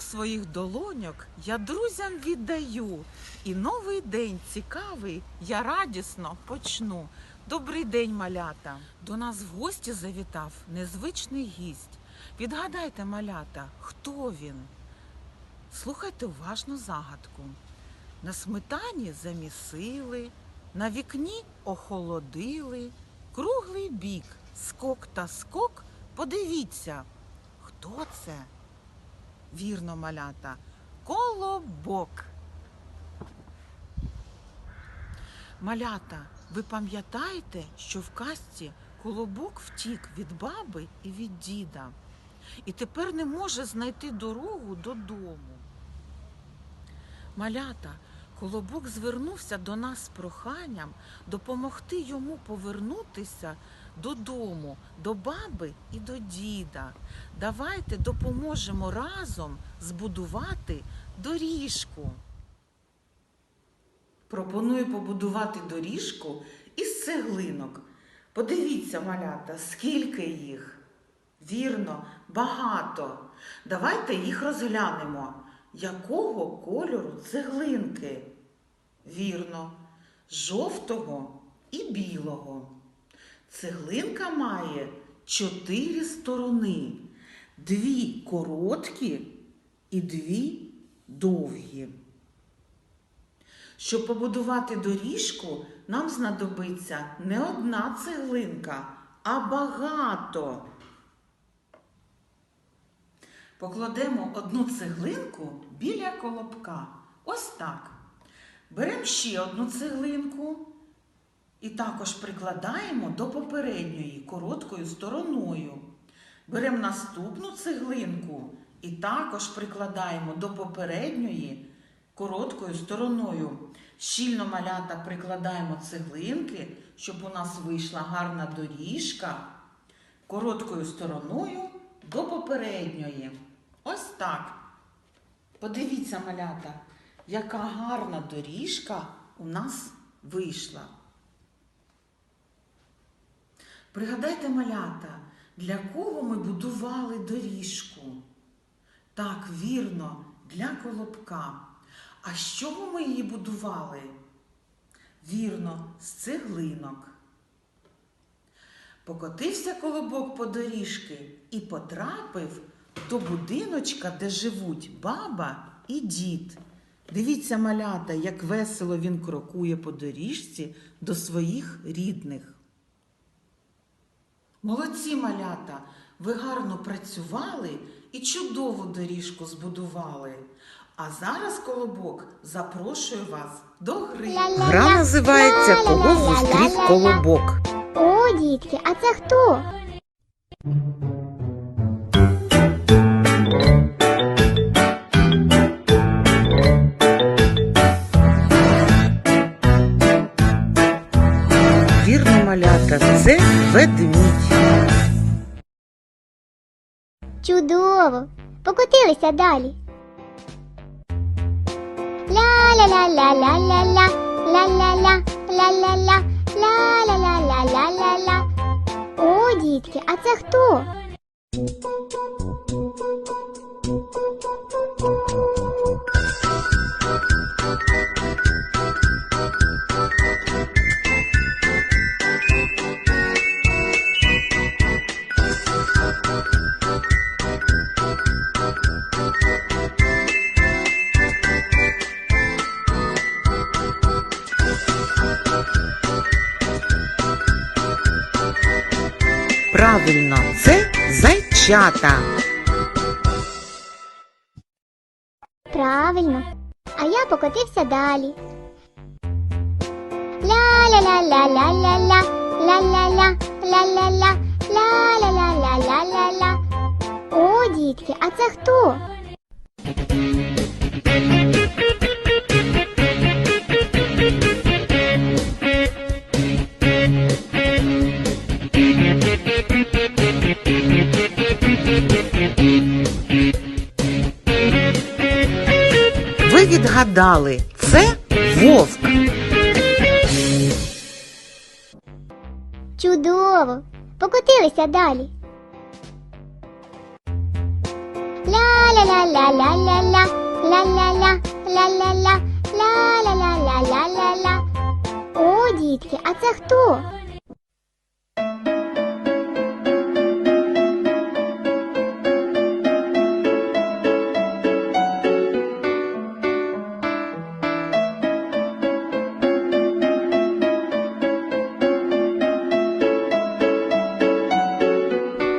своїх долоньок я друзям віддаю. І новий день цікавий я радісно почну. Добрий день, малята! До нас в гості завітав незвичний гість. Відгадайте, малята, хто він? Слухайте уважно загадку. На сметані замісили, на вікні охолодили, круглий бік, скок та скок. Подивіться, хто це? Вірно, малята, колобок. Малята, ви пам'ятаєте, що в казці колобок втік від баби і від діда, і тепер не може знайти дорогу додому. Малята, колобок звернувся до нас з проханням допомогти йому повернутися додому, до баби і до діда. Давайте допоможемо разом збудувати доріжку. Пропоную побудувати доріжку із цеглинок. Подивіться, малята, скільки їх. Вірно, багато. Давайте їх розглянемо. Якого кольору цеглинки? Вірно, жовтого і білого. Цеглинка має чотири сторони, дві короткі і дві довгі. Щоб побудувати доріжку, нам знадобиться не одна цеглинка, а багато. Покладемо одну цеглинку біля колобка. Ось так. Беремо ще одну цеглинку і також прикладаємо до попередньої короткою стороною. Беремо наступну цеглинку і також прикладаємо до попередньої короткою стороною. Щільно малята прикладаємо цеглинки, щоб у нас вийшла гарна доріжка короткою стороною до попередньої. Ось так. Подивіться, малята, яка гарна доріжка у нас вийшла. Пригадайте, малята, для кого ми будували доріжку? Так, вірно, для колобка. А з чого ми її будували? Вірно, з цеглинок. Покотився колобок по доріжки і потрапив до будиночка, де живуть баба і дід. Дивіться, малята, як весело він крокує по доріжці до своїх рідних. Молодці малята, ви гарно працювали і чудову доріжку збудували. А зараз колобок запрошує вас до гри. Гра називається Кого зустрів колобок. О, дітки, а це хто? Вірно, малята, це ведмідь. Чудово! Покотилися далі. Ля-ля-ля-ля-ля-ля-ля, ля-ля-ля, ля-ля-ля, ля-ля-ля-ля-ля-ля-ля. О, дітки, а це хто? Правильно, це зайчата. Правильно. А я покотився далі. Ля-ля-ля-ля-ля-ля-ля, ля-ля-ля, ля-ля-ля, ля-ля-ля-ля-ля-ля-ля. О, дітки, а це хто? відгадали, це вовк. Чудово! Покотилися далі. Ля-ля-ля-ля-ля-ля-ля, ля-ля-ля, ля-ля-ля, ля-ля-ля-ля-ля-ля-ля. О, дітки, а це хто?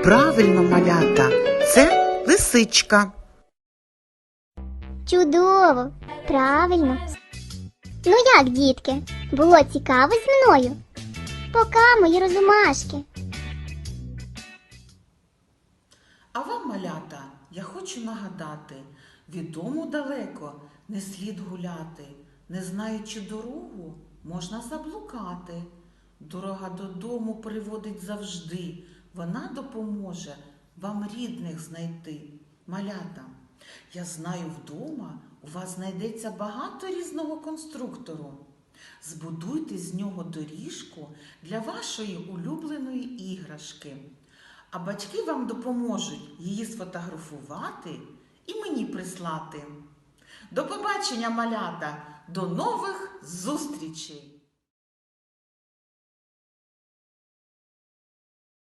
Правильно, малята, це лисичка. Чудово, правильно. Ну як, дітки, було цікаво зі мною? Пока, мої розумашки. А вам, малята, я хочу нагадати, від дому далеко не слід гуляти, не знаючи дорогу, можна заблукати. Дорога додому приводить завжди, вона допоможе вам рідних знайти. Малята, я знаю, вдома у вас знайдеться багато різного конструктору. Збудуйте з нього доріжку для вашої улюбленої іграшки. А батьки вам допоможуть її сфотографувати і мені прислати. До побачення, малята! До нових зустрічей!